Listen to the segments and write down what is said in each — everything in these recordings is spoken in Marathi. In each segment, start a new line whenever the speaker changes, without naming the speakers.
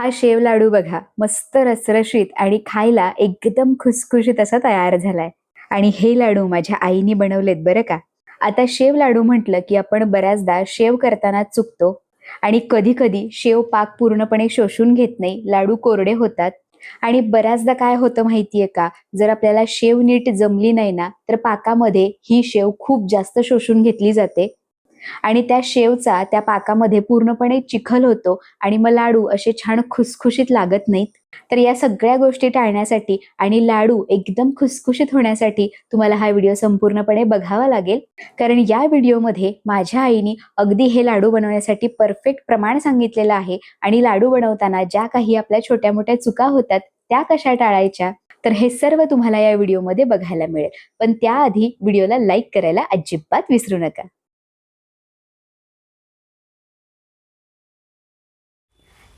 हा शेव लाडू बघा मस्त रसरशीत आणि खायला एकदम खुसखुशीत असा तयार झालाय. आणि हे लाडू माझ्या आईने बनवलेत बरं का. आता शेव लाडू म्हटलं की आपण बऱ्याचदा शेव करताना चुकतो आणि कधी कधी शेव पाक पूर्णपणे शोषून घेत नाही लाडू कोरडे होतात. आणि बऱ्याचदा काय होतं माहितीये का? जर आपल्याला शेव नीट जमली नाही ना तर पाकामध्ये ही शेव खूप जास्त शोषून घेतली जाते. आणि त्या शेवचा त्या पाकामध्ये पूर्णपणे चिखल होतो आणि मग लाडू असे छान खुसखुशीत लागत नाहीत. तर या सगळ्या गोष्टी टाळण्यासाठी आणि लाडू एकदम खुसखुशीत होण्यासाठी तुम्हाला हा व्हिडिओ संपूर्णपणे बघावा लागेल. कारण या व्हिडिओमध्ये माझ्या आईने अगदी हे लाडू बनवण्यासाठी परफेक्ट प्रमाण सांगितलेलं आहे आणि लाडू बनवताना ज्या काही आपल्या छोट्या मोठ्या चुका होतात त्या कशा टाळायच्या? तर हे सर्व तुम्हाला या व्हिडिओमध्ये बघायला मिळेल. पण त्याआधी व्हिडिओला लाईक करायला अजिबात विसरू नका.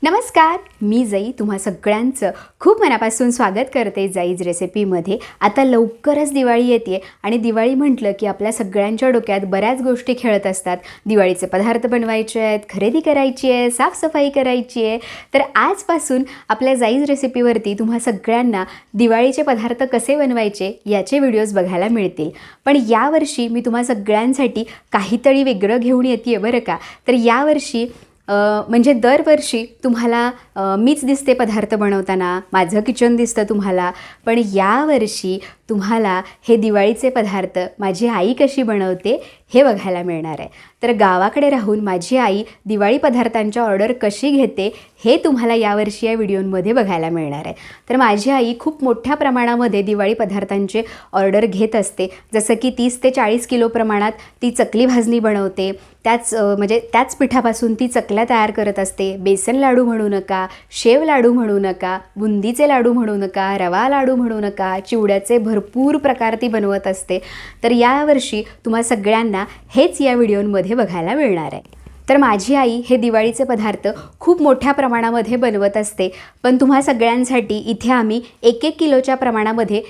नमस्कार मी जाई तुम्हा सगळ्यांचं खूप मनापासून स्वागत करते जाईज रेसिपीमध्ये. आता लवकरच दिवाळी येते आणि दिवाळी म्हटलं की आपल्या सगळ्यांच्या डोक्यात बऱ्याच गोष्टी खेळत असतात. दिवाळीचे पदार्थ बनवायचे आहेत खरेदी करायची आहे साफसफाई करायची आहे. तर आजपासून आपल्या जाईज रेसिपीवरती तुम्हा सगळ्यांना दिवाळीचे पदार्थ कसे बनवायचे याचे व्हिडिओज बघायला मिळतील. पण यावर्षी मी तुम्हा सगळ्यांसाठी काहीतरी वेगळं घेऊन येते बरं का? तर यावर्षी म्हणजे दरवर्षी तुम्हाला मीच दिसते पदार्थ बनवताना माझं किचन दिसतं तुम्हाला पण यावर्षी तुम्हाला हे दिवाळीचे पदार्थ माझी आई कशी बनवते हे बघायला मिळणार आहे. तर गावाकडे राहून माझी आई दिवाळी पदार्थांच्या ऑर्डर कशी घेते हे तुम्हाला यावर्षी या व्हिडिओमध्ये बघायला मिळणार आहे. तर माझी आई खूप मोठ्या प्रमाणामध्ये दिवाळी पदार्थांचे ऑर्डर घेत असते. जसं की तीस ते चाळीस किलो प्रमाणात ती चकली भाजणी बनवते. त्याच म्हणजे त्याच पिठापासून ती चकल्या तयार करत असते. बेसन लाडू म्हणू नका शेव लाडू म्हणू नका बुंदीचे लाडू म्हणू नका रवा लाडू म्हणू नका चिवड्याचे भरपूर प्रकार ती बनवत असते. तर यावर्षी तुम्हा सगळ्यांना हेच या व्हिडिओमध्ये बघायला मिळणार आहे. तर माझी आई हे दिवाळीचे पदार्थ खूप मोठ्या प्रमाणामध्ये बनवत असते. पण तुम्हा सगळ्यांसाठी इथे आम्ही एक एक किलोच्या प्रमाणामध्ये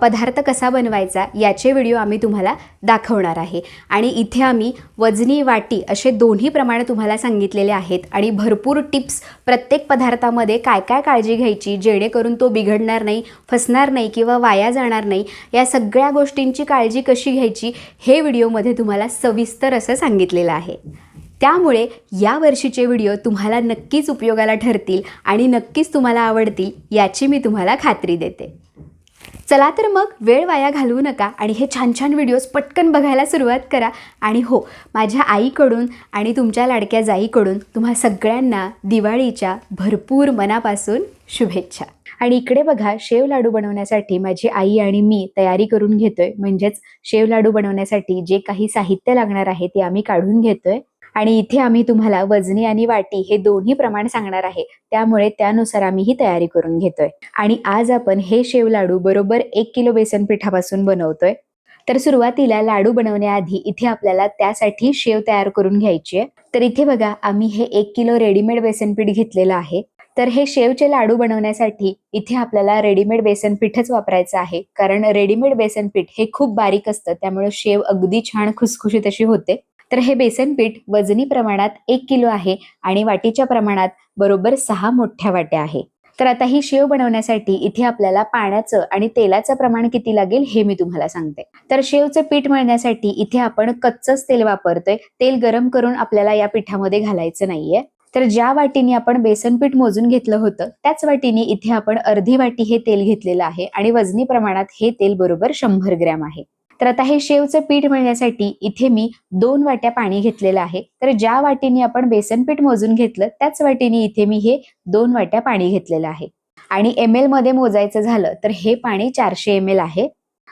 पदार्थ कसा बनवायचा याचे व्हिडिओ आम्ही तुम्हाला दाखवणार आहे. आणि इथे आम्ही वजनी वाटी असे दोन्ही प्रमाण तुम्हाला सांगितलेले आहेत. आणि भरपूर टिप्स प्रत्येक पदार्थामध्ये काय काय काळजी घ्यायची जेणेकरून तो बिघडणार नाही फसणार नाही किंवा वाया जाणार नाही या सगळ्या गोष्टींची काळजी कशी घ्यायची हे व्हिडिओमध्ये तुम्हाला सविस्तर असं सांगितलेलं आहे. त्यामुळे या वर्षीचे व्हिडिओ तुम्हाला नक्कीच उपयोगाला ठरतील आणि नक्कीच तुम्हाला आवडतील याची मी तुम्हाला खात्री देते. चला तर मग वेळ वाया घालवू नका आणि हे छान छान व्हिडिओज पटकन बघायला सुरुवात करा. आणि हो माझ्या आईकडून आणि तुमच्या लाडक्या जाईकडून तुम्हा सगळ्यांना दिवाळीच्या भरपूर मनापासून शुभेच्छा. आणि इकडे बघा शेव लाडू बनवण्यासाठी माझी आई आणि मी तयारी करून घेतोय. म्हणजेच शेव लाडू बनवण्यासाठी जे काही साहित्य लागणार आहे ते आम्ही काढून घेतोय. आणि इथे आम्ही तुम्हाला वजनी आणि वाटी हे दोन्ही प्रमाण सांगणार आहे. त्यामुळे त्यानुसार आम्ही ही तयारी करून घेतोय. आणि आज आपण हे शेव लाडू बरोबर एक किलो बेसन पिठापासून बनवतोय. तर सुरुवातीला लाडू बनवण्याआधी इथे आपल्याला त्यासाठी शेव तयार करून घ्यायची आहे. तर इथे बघा आम्ही हे एक किलो रेडीमेड बेसन पीठ घेतलेलं आहे. तर हे शेवचे लाडू बनवण्यासाठी इथे आपल्याला रेडीमेड बेसन पीठच वापरायचं आहे. कारण रेडीमेड बेसन पीठ हे खूप बारीक असतं त्यामुळे शेव अगदी छान खुसखुशीत अशी होते. तर हे बेसन पीठ वजनी प्रमाणात एक किलो आहे आणि वाटीच्या प्रमाणात बरोबर सहा मोठ्या वाट्या आहे. तर आता ही शेव बनवण्यासाठी इथे आपल्याला पाण्याचं आणि तेलाचं प्रमाण किती लागेल हे मी तुम्हाला सांगते. तर शेवचं पीठ मळण्यासाठी इथे आपण कच्चच तेल वापरतोय. तेल गरम करून आपल्याला या पिठामध्ये घालायचं नाहीये. तर ज्या वाटीने आपण बेसन पीठ मोजून घेतलं होतं त्याच वाटीने इथे आपण अर्धी वाटी हे तेल घेतलेलं आहे आणि वजनी प्रमाणात हे तेल बरोबर शंभर ग्रॅम आहे. तर आता हे शेवचं पीठ मिळण्यासाठी इथे मी दोन वाट्या पाणी घेतलेलं आहे. तर ज्या वाटीने आपण बेसन पीठ मोजून घेतलं त्याच वाटीने इथे मी हे दोन वाट्या पाणी घेतलेलं आहे. आणि एम एलमध्ये मोजायचं झालं तर हे पाणी चारशे एम एल आहे.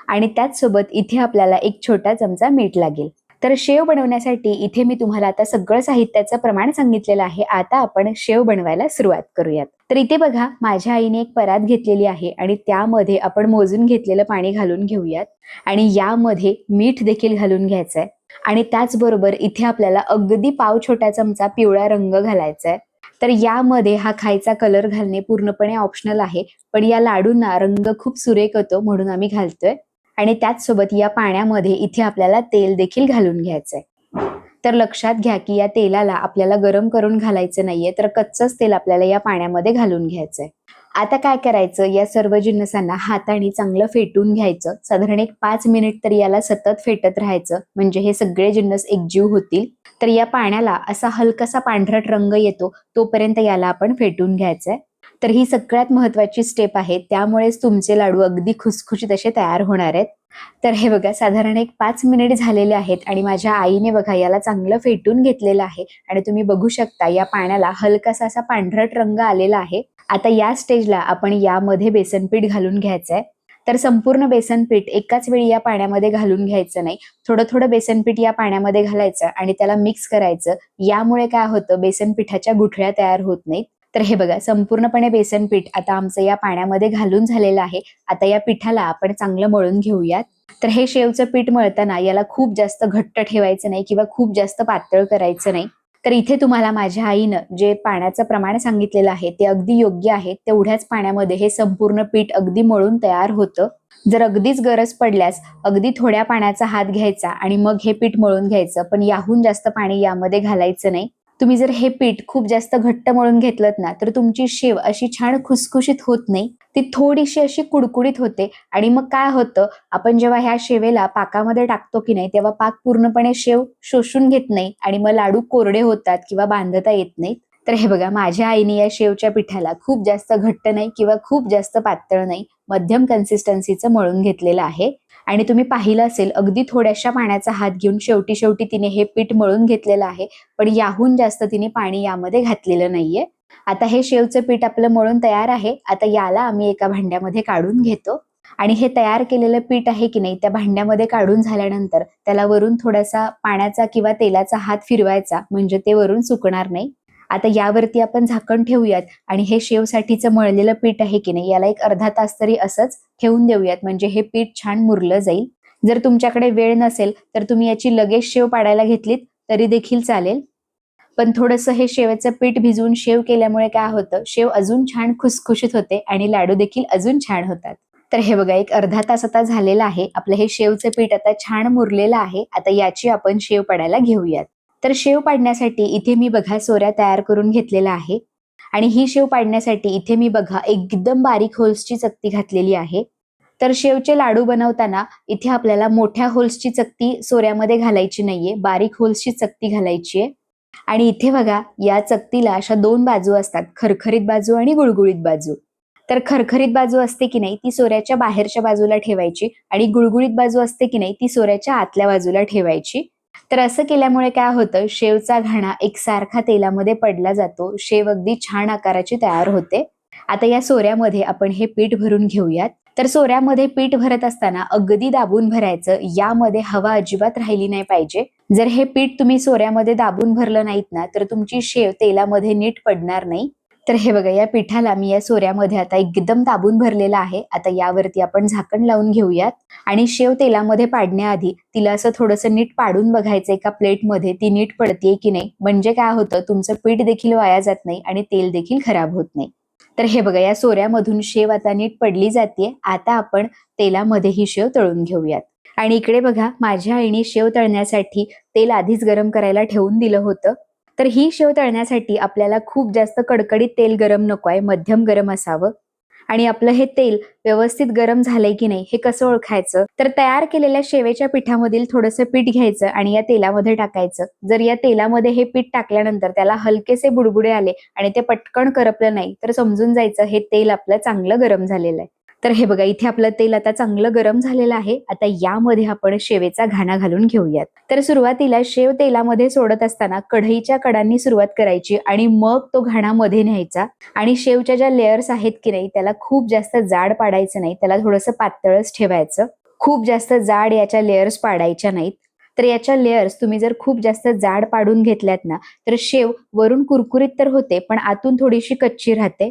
आणि त्याचसोबत इथे आपल्याला एक छोटा चमचा मीठ लागेल. तर शेव बनवण्यासाठी इथे मी तुम्हाला आता सगळं साहित्याचं प्रमाण सांगितलेलं आहे. आता आपण शेव बनवायला सुरुवात करूयात. तर इथे बघा माझ्या आईने एक परात घेतलेली आहे आणि त्यामध्ये आपण मोजून घेतलेलं पाणी घालून घेऊयात. आणि यामध्ये मीठ देखील घालून घ्यायचंय. आणि त्याचबरोबर इथे आपल्याला अगदी पाव छोटा चमचा पिवळा रंग घालायचा आहे तर यामध्ये हा खायचा कलर घालणे पूर्णपणे ऑप्शनल आहे. पण या लाडूंना रंग खूप सुरेख होतो म्हणून आम्ही घालतोय. आणि त्याचसोबत या पाण्यामध्ये इथे आपल्याला तेल देखील घालून घ्यायचंय. तर लक्षात घ्या की या तेलाला आपल्याला गरम करून घालायचं नाहीये तर कच्चंच तेल आपल्याला या पाण्यामध्ये घालून घ्यायचंय. आता काय करायचं? या सर्व जिन्नसांना हाताने चांगलं फेटून घ्यायचं. साधारण एक पाच मिनिट तर याला सतत फेटत राहायचं. म्हणजे हे सगळे जिन्नस एकजीव होतील. तर या पाण्याला असा हलकासा पांढरट रंग येतो तोपर्यंत याला आपण फेटून घ्यायचंय. तर ही सगळ्यात महत्वाची स्टेप आहे त्यामुळेच तुमचे लाडू अगदी खुसखुशीत असे तयार होणार आहेत. तर हे बघा साधारण एक पाच मिनिट झालेले आहेत आणि माझ्या आईने बघा याला चांगलं फेटून घेतलेलं आहे. आणि तुम्ही बघू शकता या पाण्याला हलकासा असा पांढरट रंग आलेला आहे. आता या स्टेजला आपण यामध्ये बेसन पीठ घालून घ्यायचंय तर संपूर्ण बेसन पीठ एकाच वेळी या पाण्यामध्ये घालून घ्यायचं नाही. थोडं थोडं बेसन पीठ या पाण्यामध्ये घालायचं आणि त्याला मिक्स करायचं. यामुळे काय होतं बेसन पिठाच्या गुठळ्या तयार होत नाहीत. तर हे बघा संपूर्णपणे बेसन पीठ आता आमचं या पाण्यामध्ये घालून झालेलं आहे. आता या पिठाला आपण चांगलं मळून घेऊयात. तर हे शेवचं पीठ मळताना याला खूप जास्त घट्ट ठेवायचं नाही किंवा खूप जास्त पातळ करायचं नाही. तर इथे तुम्हाला माझ्या आईनं जे पाण्याचं प्रमाण सांगितलेलं आहे ते अगदी योग्य आहे. तेवढ्याच पाण्यामध्ये हे संपूर्ण पीठ अगदी मळून तयार होतं. जर अगदीच गरज पडल्यास अगदी थोड्या पाण्याचा हात घ्यायचा आणि मग हे पीठ मळून घ्यायचं. पण याहून जास्त पाणी यामध्ये घालायचं नाही. तुम्ही जर हे पीठ खूप जास्त घट्ट मळून घेतलं ना तर तुमची शेव अशी छान खुसखुशीत होत नाही. ती थोडीशी अशी कुडकुडीत होते. आणि मग काय होतं आपण जेव्हा ह्या शेवेला पाकामध्ये टाकतो की नाही तेव्हा पाक पूर्णपणे शेव शोषून घेत नाही आणि मग लाडू कोरडे होतात किंवा बांधता येत नाहीत. तर हे बघा माझ्या आईने या शेवच्या पिठाला खूप जास्त घट्ट नाही किंवा खूप जास्त पातळ नाही मध्यम कन्सिस्टन्सीचं मळून घेतलेलं आहे. आणि तुम्ही पाहिलं असेल अगदी थोड्याशा पाण्याचा हात घेऊन शेवटी शेवटी तिने हे पीठ मळून घेतलेलं आहे पण याहून जास्त तिने पाणी यामध्ये घातलेलं नाहीये. आता हे शेवचं पीठ आपलं मळून तयार आहे आता याला आम्ही एका भांड्यामध्ये काढून घेतो. आणि हे तयार केलेलं पीठ आहे की नाही त्या भांड्यामध्ये काढून झाल्यानंतर त्याला वरून थोडासा पाण्याचा किंवा तेलाचा हात फिरवायचा म्हणजे ते वरून सुकणार नाही. आता यावरती आपण झाकण ठेवूयात. आणि हे शेवसाठीचं मळलेलं पीठ आहे की नाही याला एक अर्धा तास तरी असंच ठेवून देऊयात. म्हणजे हे पीठ छान मुरलं जाईल. जर तुमच्याकडे वेळ नसेल तर तुम्ही याची लगेच शेव पाडायला घेतलीत तरी देखील चालेल. पण थोडंसं हे शेवेचं पीठ भिजवून शेव केल्यामुळे काय होतं शेव अजून छान खुसखुशीत होते आणि लाडू देखील अजून छान होतात. तर हे बघा एक अर्धा तास आता झालेला आहे. आपलं हे शेवचं पीठ आता छान मुरलेलं आहे. आता याची आपण शेव पाडायला घेऊयात. तर शेव पाडण्यासाठी इथे मी बघा सोऱ्या तयार करून घेतलेला आहे. आणि ही शेव पाडण्यासाठी इथे मी बघा एकदम बारीक होल्सची चकती घातलेली आहे. तर शेवचे लाडू बनवताना इथे आपल्याला मोठ्या होल्सची चकती सोऱ्यामध्ये घालायची नाहीये बारीक होल्सची चकती घालायची आहे. आणि इथे बघा या चकतीला अशा दोन बाजू असतात खरखरीत बाजू आणि गुळगुळीत बाजू. तर खरखरीत बाजू असते की नाही ती सोऱ्याच्या बाहेरच्या बाजूला ठेवायची आणि गुळगुळीत बाजू असते की नाही ती सोऱ्याच्या आतल्या बाजूला ठेवायची. तर असं केल्यामुळे काय होतं? शेवचा घाणा एकसारखा तेलामध्ये पडला जातो. शेव अगदी छान आकाराची तयार होते. आता या सोऱ्यामध्ये आपण हे पीठ भरून घेऊयात. तर सोऱ्यामध्ये पीठ भरत असताना अगदी दाबून भरायचं. यामध्ये हवा अजिबात राहिली नाही पाहिजे. जर हे पीठ तुम्ही सोऱ्यामध्ये दाबून भरलं नाहीत ना तर तुमची शेव तेलामध्ये नीट पडणार नाही. तर हे बघा या पिठाला मी या सोऱ्यामध्ये आता एकदम दाबून भरलेला आहे. आता यावरती आपण झाकण लावून घेऊयात. आणि शेव तेलामध्ये पाडण्याआधी तिला असं थोडंसं नीट पाडून बघायचं एका प्लेटमध्ये ती नीट पडतीये की नाही? म्हणजे काय होतं तुमचं पीठ देखील वाया जात नाही आणि तेल देखील खराब होत नाही. तर हे बघा या सोऱ्यामधून शेव आता नीट पडली जाते आता आपण तेलामध्ये ही शेव तळून घेऊयात. आणि इकडे बघा माझ्या आईने शेव तळण्यासाठी तेल आधीच गरम करायला ठेवून दिलं होतं. तर ही शेव तळण्यासाठी आपल्याला खूप जास्त कडकडीत तेल गरम नको आहे मध्यम गरम असावं. आणि आपलं हे तेल व्यवस्थित गरम झालंय की नाही हे कसं ओळखायचं? तर तयार केलेल्या शेवेच्या पिठामधील थोडंसं पीठ घ्यायचं आणि या तेलामध्ये टाकायचं. जर या तेलामध्ये हे पीठ टाकल्यानंतर त्याला हलकेसे बुडबुडे आले आणि ते पटकन करपलं नाही तर समजून जायचं हे तेल आपलं चांगलं गरम झालेलं आहे. तर हे बघा इथे आपलं तेल आता चांगलं गरम झालेलं आहे. आता यामध्ये आपण शेवेचा घाणा घालून घेऊयात. तर सुरुवातीला शेव तेलामध्ये सोडत असताना कढईच्या कडांनी सुरुवात करायची आणि मग तो घाणा मध्ये न्यायचा. आणि शेवच्या ज्या लेअर्स आहेत की नाही त्याला खूप जास्त जाड पाडायचं नाही. त्याला थोडंसं पातळच ठेवायचं. खूप जास्त जाड याच्या लेअर्स पाडायच्या नाहीत. तर याच्या लेअर्स तुम्ही जर खूप जास्त जाड पाडून घेतल्यात ना तर शेव वरून कुरकुरीत तर होते पण आतून थोडीशी कच्ची राहते.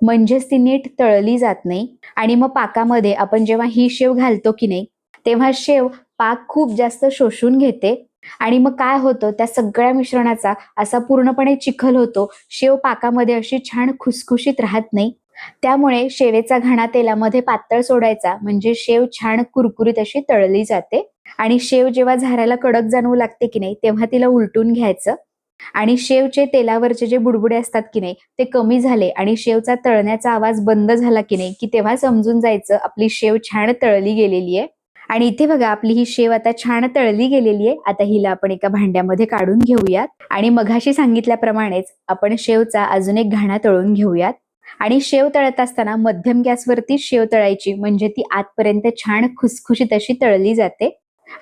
म्हणजेच ती नीट तळली जात नाही. आणि मग पाकामध्ये आपण जेव्हा ही शेव घालतो की नाही तेव्हा शेव पाक खूप जास्त शोषून घेते. आणि मग काय होतं त्या सगळ्या मिश्रणाचा असा पूर्णपणे चिखल होतो. शेव पाकामध्ये अशी छान खुसखुशीत राहत नाही. त्यामुळे शेवेचा घाणा तेलामध्ये पातळ सोडायचा म्हणजे शेव छान कुरकुरीत अशी तळली जाते. आणि शेव जेव्हा झारायला कडक जाणवू लागते की नाही तेव्हा तिला उलटून घ्यायचं. आणि शेवचे तेलावरचे जे बुडबुडे असतात की नाही ते कमी झाले आणि शेवचा तळण्याचा आवाज बंद झाला की नाही की तेव्हा समजून जायचं आपली शेव छान तळली गेलेली आहे. आणि इथे बघा आपली ही शेव आता छान तळली गेलेली आहे. आता हिला आपण एका भांड्यामध्ये काढून घेऊयात. आणि मघाशी सांगितल्याप्रमाणेच आपण शेवचा अजून एक घाणा तळून घेऊयात. आणि शेव तळत असताना मध्यम गॅसवरती शेव तळायची म्हणजे ती आतपर्यंत छान खुसखुशीत अशी तळली जाते.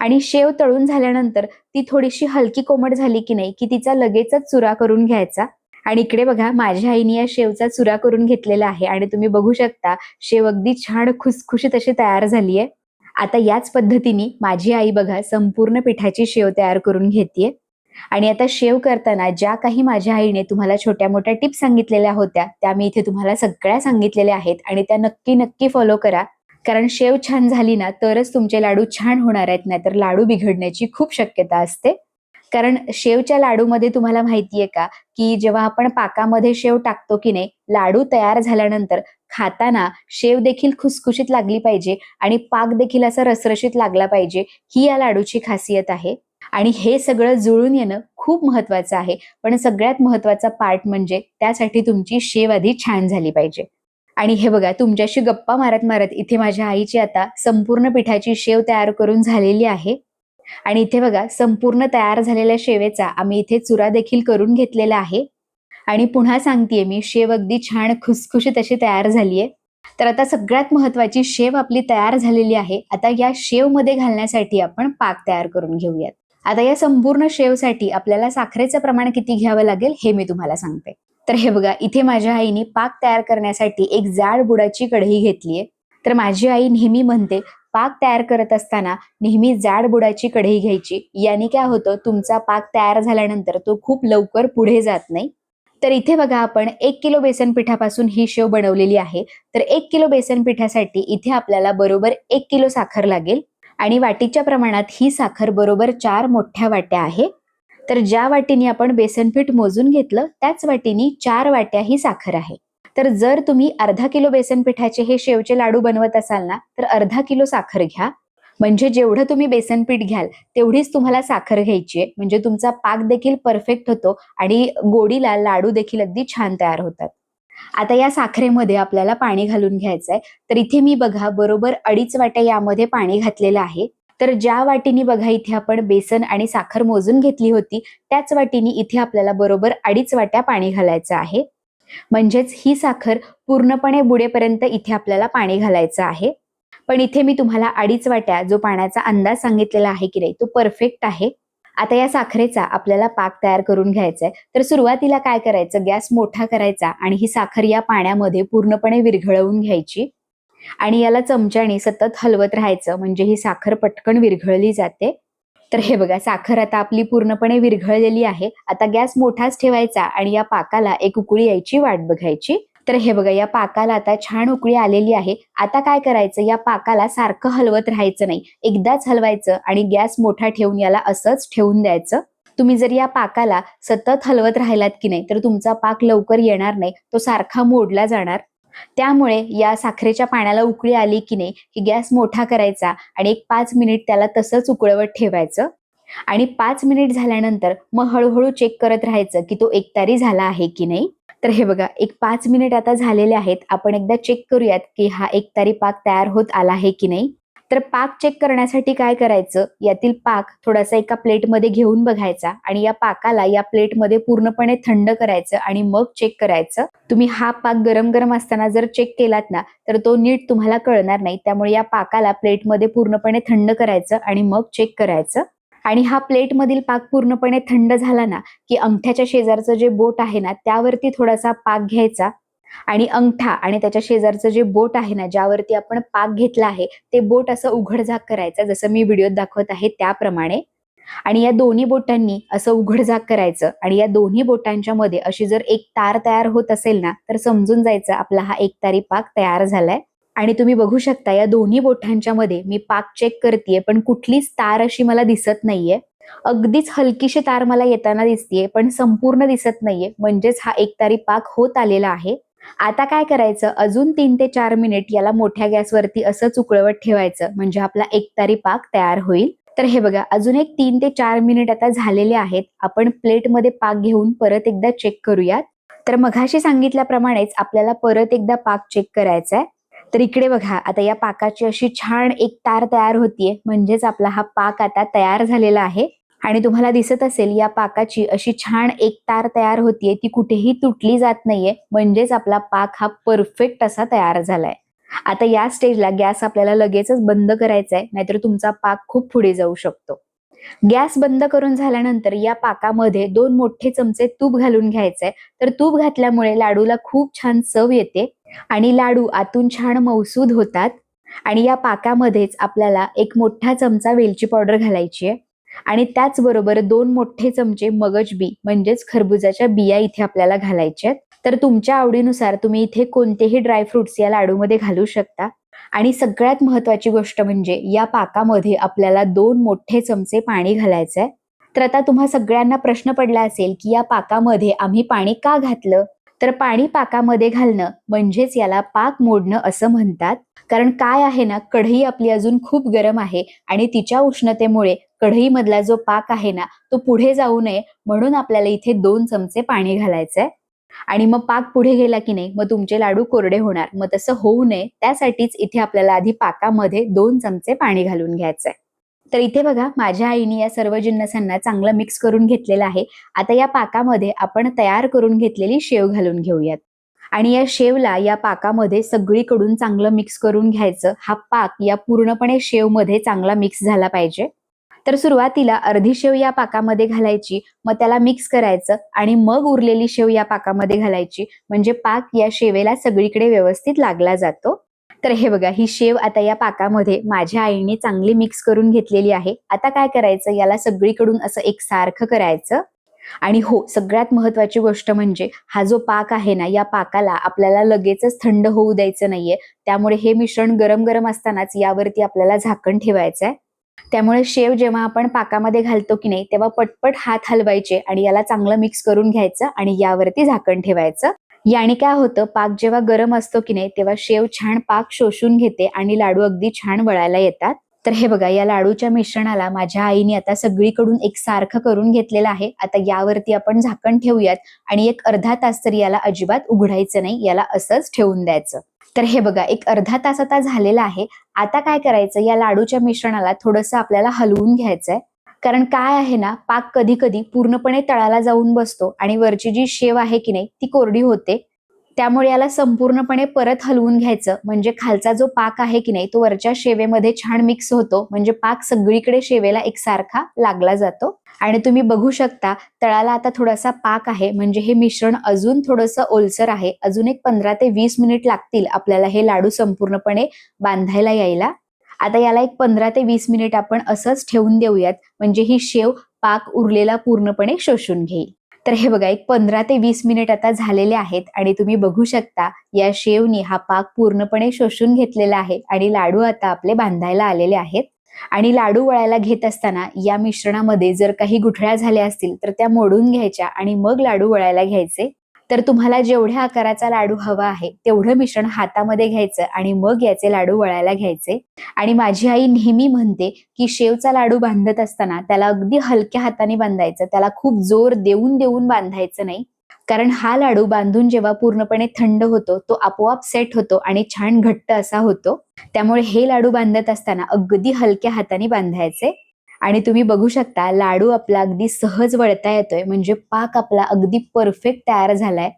आणि शेव तळून झाल्यानंतर ती थोडीशी हलकी कोमट झाली की नाही की तिचा लगेचच चुरा करून घ्यायचा. आणि इकडे बघा माझ्या आईने या शेवचा चुरा करून घेतलेला आहे आणि तुम्ही बघू शकता शेव अगदी छान खुसखुशीत अशी तयार झाली आहे आता याच पद्धतीने माझी आई बघा संपूर्ण पिठाची शेव तयार करून घेते आणि आता शेव करताना ज्या काही माझ्या आईने तुम्हाला छोट्या मोठ्या टिप्स सांगितलेल्या होत्या त्या मी इथे तुम्हाला सगळ्या सांगितलेल्या आहेत आणि त्या नक्की नक्की फॉलो करा. कारण शेव छान झाली ना तरच तुमचे लाडू छान होणार आहेत नाहीतर लाडू बिघडण्याची खूप शक्यता असते. कारण शेवच्या लाडूमध्ये तुम्हाला माहितीये का की जेव्हा आपण पाकामध्ये शेव टाकतो की नाही लाडू तयार झाल्यानंतर खाताना शेव देखील खुसखुशीत लागली पाहिजे आणि पाक देखील असा रसरशीत लागला पाहिजे ही या लाडूची खासियत आहे. आणि हे सगळं जुळून येणं खूप महत्वाचं आहे. पण सगळ्यात महत्त्वाचा पार्ट म्हणजे त्यासाठी तुमची शेव आधी छान झाली पाहिजे. आणि हे बघा तुमच्याशी गप्पा मारत मारत इथे माझ्या आईची आता संपूर्ण पिठाची शेव तयार करून झालेली आहे. आणि इथे बघा संपूर्ण तयार झालेल्या शेवेचा आम्ही इथे चुरा देखील करून घेतलेला आहे. आणि पुन्हा सांगतेय मी शेव अगदी छान खुसखुशीत अशी तयार झालीये. तर आता सगळ्यात महत्वाची शेव आपली तयार झालेली आहे. आता या शेवमध्ये घालण्यासाठी आपण पाक तयार करून घेऊयात. आता या संपूर्ण शेवसाठी आपल्याला साखरेचं प्रमाण किती घ्यावं लागेल हे मी तुम्हाला सांगते. तर हे बघा इथे माझ्या आईने पाक तयार करण्यासाठी एक जाड बुडाची कढई घेतलीये तर माझी आई नेहमी म्हणते पाक तयार करत असताना नेहमी जाड बुडाची कढई घ्यायची. याने काय होतं तुमचा पाक तयार झाल्यानंतर तो खूप लवकर पुढे जात नाही. तर इथे बघा आपण एक किलो बेसन पिठापासून ही शेव बनवलेली आहे. तर एक किलो बेसन पिठासाठी इथे आपल्याला बरोबर एक किलो साखर लागेल. आणि वाटीच्या प्रमाणात ही साखर बरोबर चार मोठ्या वाट्या आहे. तर ज्या वाटीने आपण बेसन पीठ मोजून घेतलं त्याच वाटीने चार वाट्या ही साखर आहे. तर जर तुम्ही अर्धा किलो बेसन पिठाचे हे शेवचे लाडू बनवत असाल ना तर अर्धा किलो साखर घ्या. म्हणजे जेवढं तुम्ही बेसन पीठ घ्याल तेवढीच तुम्हाला साखर घ्यायची आहे. म्हणजे तुमचा पाक देखील परफेक्ट होतो आणि गोडीला लाडू देखील अगदी छान तयार होतात. आता या साखरेमध्ये आपल्याला पाणी घालून घ्यायचं आहे तर इथे मी बघा बरोबर अडीच वाट्या यामध्ये पाणी घातलेलं आहे. तर ज्या वाटीनी बघा इथे आपण बेसन आणि साखर मोजून घेतली होती त्याच वाटीनी इथे आपल्याला बरोबर अडीच वाट्या पाणी घालायचं आहे. म्हणजेच ही साखर पूर्णपणे बुडेपर्यंत इथे आपल्याला पाणी घालायचं आहे. पण इथे मी तुम्हाला अडीच वाट्या जो पाण्याचा अंदाज सांगितलेला आहे की नाही तो परफेक्ट आहे. आता या साखरेचा आपल्याला पाक तयार करून घ्यायचा आहे तर सुरुवातीला काय करायचं? गॅस मोठा करायचा आणि ही साखर या पाण्यामध्ये पूर्णपणे विरघळवून घ्यायची. आणि याला चमच्याने सतत हलवत राहायचं. म्हणजे ही साखर पटकन विरघळली जाते. तर हे बघा साखर आता आपली पूर्णपणे विरघळलेली आहे. आता गॅस मोठाच ठेवायचा आणि या पाकाला एक उकळी यायची वाट बघायची. तर हे बघा या पाकाला आता छान उकळी आलेली आहे. आता काय करायचं? या पाकाला सारखं हलवत राहायचं नाही. एकदाच हलवायचं आणि गॅस मोठा ठेवून याला असंच ठेवून द्यायचं. तुम्ही जर या पाकाला सतत हलवत राहिलात की नाही तर तुमचा पाक लवकर येणार नाही. तो सारखा मोडला जाणार. त्यामुळे या साखरेच्या पाण्याला उकळी आली की नाही की गॅस मोठा करायचा आणि एक पाच मिनिट त्याला तसंच उकळवत ठेवायचं. आणि पाच मिनिट झाल्यानंतर मग हळूहळू चेक करत राहायचं की तो एकतारी झाला आहे की नाही. तर हे बघा एक पाच मिनिट आता झालेले आहेत. आपण एकदा चेक करूयात की हा एकतारी पाक तयार होत आला आहे की नाही. तर पाक चेक करण्यासाठी काय करायचं? यातील पाक थोडासा एका प्लेटमध्ये घेऊन बघायचा आणि या पाकाला या प्लेटमध्ये पूर्णपणे थंड करायचं आणि मग चेक करायचं. तुम्ही हा पाक गरम गरम असताना जर चेक केलात ना तर तो नीट तुम्हाला कळणार नाही. त्यामुळे या पाकाला प्लेटमध्ये पूर्णपणे थंड करायचं आणि मग चेक करायचं. आणि हा प्लेटमधील पाक पूर्णपणे थंड झाला ना की अंगठ्याच्या शेजारचं जे बोट आहे ना त्यावरती थोडासा पाक घ्यायचा. आणि अंगठा आणि त्याच्या शेजारचं जे बोट आहे ना ज्यावरती आपण पाक घेतला आहे ते बोट असं उघडझाक करायचं जसं मी व्हिडिओत दाखवत आहे त्याप्रमाणे. आणि या दोन्ही बोटांनी असं उघडझाक करायचं आणि या दोन्ही बोटांच्या मध्ये अशी जर एक तार तयार होत असेल ना तर समजून जायचं आपला हा एक तारी पाक तयार झालाय. आणि तुम्ही बघू शकता या दोन्ही बोटांच्या मध्ये मी पाक चेक करतेय पण कुठलीच तार अशी मला दिसत नाहीये. अगदीच हलकीशी तार मला येताना दिसतीये पण संपूर्ण दिसत नाहीये. म्हणजेच हा एकतारी पाक होत आलेला आहे. आता काय करायचं? अजून तीन ते चार मिनिट याला मोठ्या गॅसवरती असंच उकळवत ठेवायचं. म्हणजे आपला एकतारी पाक तयार होईल. तर हे बघा अजून एक तीन ते चार मिनिट आता झालेले आहेत. आपण प्लेटमध्ये पाक घेऊन परत एकदा चेक करूयात. तर मघाशी सांगितल्याप्रमाणेच आपल्याला परत एकदा पाक चेक करायचा आहे तर इकडे बघा आता या पाकाची अशी छान एक तार तयार होतीये. म्हणजेच आपला हा पाक आता तयार झालेला आहे. आणि तुम्हाला दिसत असेल या पाकाची अशी छान एक तार तयार होतीये. ती कुठेही तुटली जात नाहीये. म्हणजेच आपला पाक हा परफेक्ट असा तयार झालाय. आता या स्टेजला गॅस आपल्याला लगेचच बंद करायचा आहे नाहीतर तुमचा पाक खूप पुढे जाऊ शकतो. गॅस बंद करून झाल्यानंतर या पाकामध्ये दोन मोठे चमचे तूप घालून घ्यायचंय. तर तूप घातल्यामुळे लाडूला खूप छान चव येते आणि लाडू आतून छान मौसूद होतात. आणि या पाकामध्येच आपल्याला एक मोठा चमचा वेलची पावडर घालायची आहे आणि त्याचबरोबर दोन मोठे चमचे मगज बी म्हणजेच खरबुजाच्या बिया इथे आपल्याला घालायच्या आहेत. तर तुमच्या आवडीनुसार तुम्ही इथे कोणतेही ड्रायफ्रुट्स या लाडूमध्ये घालू शकता. आणि सगळ्यात महत्वाची गोष्ट म्हणजे या पाकामध्ये आपल्याला दोन मोठे चमचे पाणी घालायचंय. तर आता तुम्हा सगळ्यांना प्रश्न पडला असेल की या पाकामध्ये आम्ही पाणी का घातलं? तर पाणी पाकामध्ये घालणं म्हणजेच याला पाक मोडणं असं म्हणतात. कारण काय आहे ना कढई आपली अजून खूप गरम आहे आणि तिच्या उष्णतेमुळे कढईमधला जो पाक आहे ना तो पुढे जाऊ नये म्हणून आपल्याला इथे दोन चमचे पाणी घालायचंय. आणि मग पाक पुढे गेला की नाही मग तुमचे लाडू कोरडे होणार मग तसं होऊ नये त्यासाठीच इथे आपल्याला आधी पाकामध्ये दोन चमचे पाणी घालून घ्यायचंय. तर इथे बघा माझ्या आईने या सर्व जिन्नसांना चांगलं मिक्स करून घेतलेलं आहे. आता या पाकामध्ये आपण तयार करून घेतलेली शेव घालून घेऊयात. आणि या शेवला या पाकामध्ये सगळीकडून चांगलं मिक्स करून घ्यायचं. हा पाक या पूर्णपणे शेवमध्ये चांगला मिक्स झाला पाहिजे. तर सुरुवातीला अर्धी शेव या पाकामध्ये घालायची मग त्याला मिक्स करायचं आणि मग उरलेली शेव या पाकामध्ये घालायची. म्हणजे पाक या शेवेला सगळीकडे व्यवस्थित लागला जातो. तर हे बघा ही शेव आता या पाकामध्ये माझ्या आईने चांगली मिक्स करून घेतलेली आहे. आता काय करायचं? याला सगळीकडून असं एकसारखं करायचं. आणि हो सगळ्यात महत्वाची गोष्ट म्हणजे हा जो पाक आहे ना या पाकाला आपल्याला लगेचच थंड होऊ द्यायचं नाहीये. त्यामुळे हे मिश्रण गरम गरम असतानाच यावरती आपल्याला झाकण ठेवायचं आहे त्यामुळे शेव जेव्हा आपण पाकामध्ये घालतो की नाही तेव्हा पटपट हात हलवायचे आणि याला चांगलं मिक्स करून घ्यायचं आणि यावरती झाकण ठेवायचं. याने काय होतं पाक जेव्हा गरम असतो की नाही तेव्हा शेव छान पाक शोषून घेते आणि लाडू अगदी छान वळायला येतात. तर हे बघा या लाडूच्या मिश्रणाला माझ्या आईने आता सगळीकडून एक सारखं करून घेतलेलं आहे. आता यावरती आपण झाकण ठेवूयात आणि एक अर्धा तास तरी याला अजिबात उघडायचं नाही याला असंच ठेवून द्यायचं. तर हे बघा एक अर्धा तास आता झालेला आहे. आता काय करायचं? या लाडूच्या मिश्रणाला थोडंसं आपल्याला हलवून घ्यायचंय. कारण काय आहे ना पाक कधी कधी पूर्णपणे तळाला जाऊन बसतो आणि वरची जी शेव आहे की नाही ती कोरडी होते. त्यामुळे याला संपूर्णपणे परत हलवून घ्यायचं. म्हणजे खालचा जो पाक आहे की नाही तो वरच्या शेवेमध्ये छान मिक्स होतो. म्हणजे पाक सगळीकडे शेवेला एकसारखा लागला जातो. आणि तुम्ही बघू शकता तळाला आता थोडासा पाक आहे. म्हणजे हे मिश्रण अजून थोडंसं ओलसर आहे. अजून एक पंधरा ते वीस मिनिट लागतील आपल्याला हे लाडू संपूर्णपणे बांधायला यायला. आता याला एक पंधरा ते वीस मिनिट आपण असंच ठेवून देऊयात. म्हणजे ही शेव पाक उरलेला पूर्णपणे शोषून घेईल. तर हे बघा एक पंधरा ते वीस मिनिट आता झालेले आहेत आणि तुम्ही बघू शकता या शेवनी हा पाक पूर्णपणे शोषून घेतलेला आहे आणि लाडू आता आपले बांधायला आलेले आहेत. आणि लाडू वळायला घेत असताना या मिश्रणामध्ये जर काही गुठळ्या झाल्या असतील तर त्या मोडून घ्यायच्या आणि मग लाडू वळायला घ्यायचे. तर तुम्हाला जेवढ्या आकाराचा लाडू हवा आहे तेवढं मिश्रण हातामध्ये घ्यायचं आणि मग याचे लाडू वळायला घ्यायचे. आणि माझी आई नेहमी म्हणते की शेवचा लाडू बांधत असताना त्याला अगदी हलक्या हाताने बांधायचं त्याला खूप जोर देऊन देऊन बांधायचं नाही. कारण हा लाडू बांधून जेव्हा पूर्णपणे थंड होतो तो आपोआप सेट होतो आणि छान घट्ट असा होतो. त्यामुळे हे लाडू बांधत असताना अगदी हलक्या हाताने बांधायचे. आणि तुम्ही बघू शकता लाडू आपला अगदी सहज वळता येतोय म्हणजे पाक आपला अगदी परफेक्ट तयार झालाय.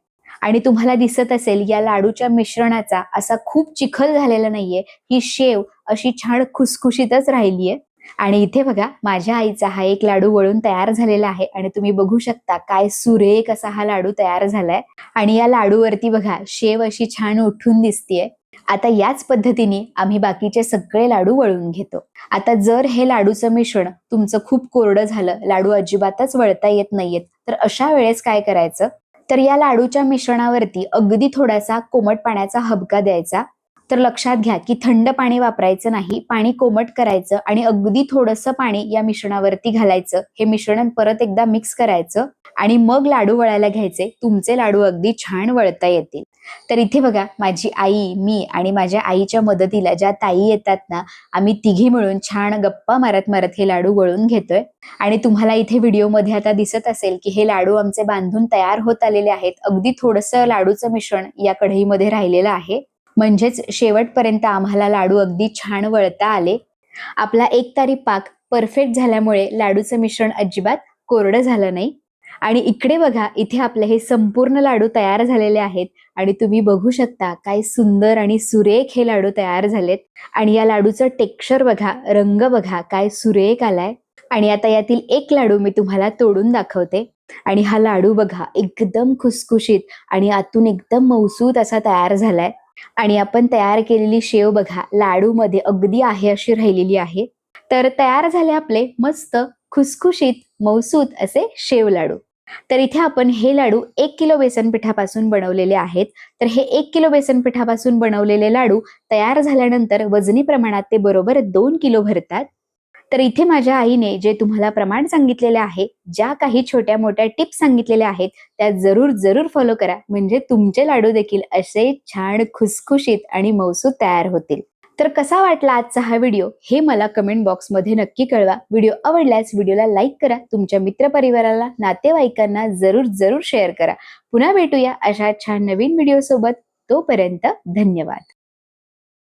आणि तुम्हाला दिसत असेल या लाडूच्या मिश्रणाचा असा खूप चिखल झालेला नाहीये ही शेव अशी छान खुसखुशीतच राहिलीये. आणि इथे बघा माझ्या आईचा हा एक लाडू वळून तयार झालेला आहे आणि तुम्ही बघू शकता काय सुरेख असा हा लाडू तयार झालाय. आणि या लाडूवरती बघा शेव अशी छान उठून दिसतीये. आता याच पद्धतीने आम्ही बाकीचे सगळे लाडू वळून घेतो. आता जर हे लाडूचं मिश्रण तुमचं खूप कोरडं झालं लाडू अजिबातच वळता येत नाहीयेत तर अशा वेळेस काय करायचं? तर या लाडूच्या मिश्रणावरती अगदी थोडासा कोमट पाण्याचा हबका द्यायचा. तर लक्षात घ्या की थंड पाणी वापरायचं नाही पाणी कोमट करायचं आणि अगदी थोडंसं पाणी या मिश्रणावरती घालायचं. हे मिश्रण परत एकदा मिक्स करायचं. आणि मग लाडू वळायला घ्यायचे. तुमचे लाडू अगदी छान वळता येतील. तर इथे बघा माझी आई मी आणि माझ्या आईच्या मदतीला ज्या ताई येतात ना आम्ही तिघी मिळून छान गप्पा मारत मारत हे लाडू वळून घेतोय. आणि तुम्हाला इथे व्हिडिओमध्ये आता दिसत असेल की हे लाडू आमचे बांधून तयार होत आलेले आहेत. अगदी थोडंसं लाडूचं मिश्रण या कढईमध्ये राहिलेलं आहे. म्हणजेच शेवटपर्यंत आम्हाला लाडू अगदी छान वळता आले. आपला एक तारी पाक परफेक्ट झाल्यामुळे लाडूचं मिश्रण अजिबात कोरडं झालं नाही. आणि इकडे बघा इथे आपले हे संपूर्ण लाडू तयार झालेले आहेत. आणि तुम्ही बघू शकता काय सुंदर आणि सुरेख हे लाडू तयार झालेत. आणि या लाडूचं टेक्स्चर बघा रंग बघा काय सुरेख आलाय. आणि आता यातील एक लाडू मी तुम्हाला तोडून दाखवते. आणि हा लाडू बघा एकदम खुसखुशीत आणि आतून एकदम मौसूद असा तयार झालाय. आणि आपण तयार केलेली शेव बघा लाडू मध्ये अगदी आहे अशी राहिलेली आहे. तर तयार झाले आपले मस्त खुसखुशीत मौसूद असे शेव लाडू. तर इथे आपण हे लाडू एक किलो बेसन पिठापासून बनवलेले आहेत. तर हे एक किलो बेसन पिठापासून बनवलेले लाडू तयार झाल्यानंतर वजनी प्रमाणात ते बरोबर दोन किलो भरतात. तर इथे माझ्या आईने जे तुम्हाला प्रमाण सांगितलेले आहे ज्या काही छोट्या मोठ्या टिप्स सांगितलेल्या आहेत त्या जरूर जरूर फॉलो करा. म्हणजे तुमचे लाडू देखील असे छान खुसखुशीत आणि मौसूद तयार होतील. तर कसा वाटला आजचा हा व्हिडिओ हे मला कमेंट बॉक्समध्ये नक्की कळवा. व्हिडिओ आवडल्यास व्हिडिओला लाईक करा. तुमच्या मित्रपरिवाराला नातेवाईकांना जरूर जरूर शेअर करा. पुन्हा भेटूया अशा छान नवीन व्हिडिओसोबत तोपर्यंत धन्यवाद.